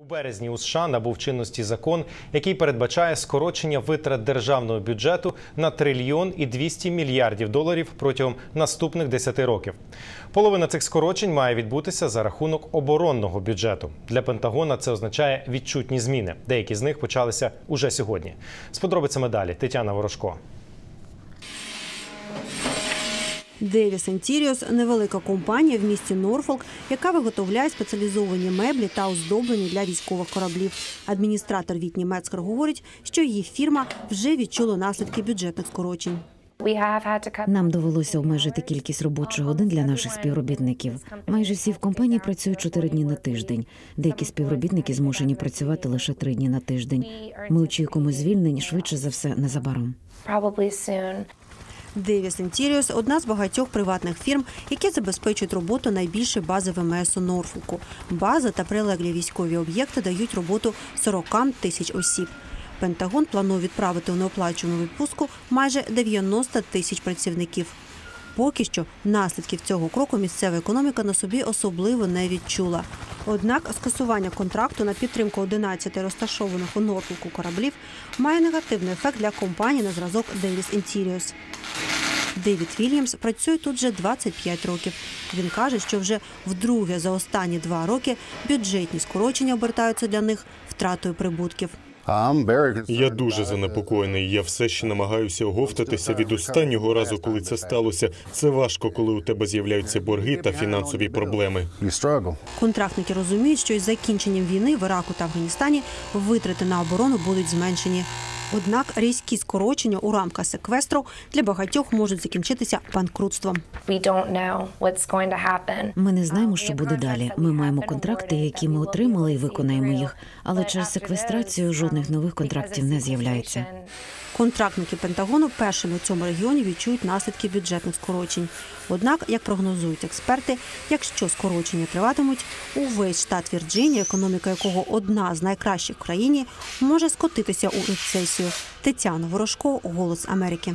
У березні у США набув чинності закон, який передбачає скорочення витрат державного бюджету на трильйон і 200 мільярдів доларів протягом наступних 10 років. Половина цих скорочень має відбутися за рахунок оборонного бюджету. Для Пентагона це означає відчутні зміни. Деякі з них почалися уже сьогодні. З подробицями далі Тетяна Ворожко. Девіс Інтіріус – невелика компанія в місті Норфолк, яка виготовляє спеціалізовані меблі та оздоблення для військових кораблів. Адміністратор Вітні Мецкер говорить, що її фірма вже відчула наслідки бюджетних скорочень. Нам довелося обмежити кількість робочих годин для наших співробітників. Майже всі в компанії працюють чотири дні на тиждень. Деякі співробітники змушені працювати лише три дні на тиждень. Ми очікуємо звільнень швидше за все незабаром. Девіс Інтіріус – одна з багатьох приватних фірм, які забезпечують роботу найбільшої бази ВМС у Норфолку. База та прилеглі військові об'єкти дають роботу 40 тисяч осіб. Пентагон планує відправити у неоплачувану відпустку майже 90 тисяч працівників. Поки що наслідків цього кроку місцева економіка на собі особливо не відчула. Однак скасування контракту на підтримку 11 розташованих у Норфолку кораблів має негативний ефект для компанії на зразок Davis Interiors. Девід Вільямс працює тут вже 25 років. Він каже, що вже вдруге за останні два роки бюджетні скорочення обертаються для них втратою прибутків. Я дуже занепокоєний. Я все ще намагаюся оговтатися від останнього разу, коли це сталося. Це важко, коли у тебе з'являються борги та фінансові проблеми. Контрактники розуміють, що із закінченням війни в Іраку та Афганістані витрати на оборону будуть зменшені. Однак різкі скорочення у рамках секвестру для багатьох можуть закінчитися банкрутством. Ми не знаємо, що буде далі. Ми маємо контракти, які ми отримали, і виконаємо їх. Але через секвестрацію жодних нових контрактів не з'являється. Контрактники Пентагону першими у цьому регіоні відчують наслідки бюджетних скорочень. Однак, як прогнозують експерти, якщо скорочення триватимуть, увесь штат Вірджинія, економіка якого одна з найкращих в країні, може скотитися у рецесію. Тетяна Ворожко, Голос Америки.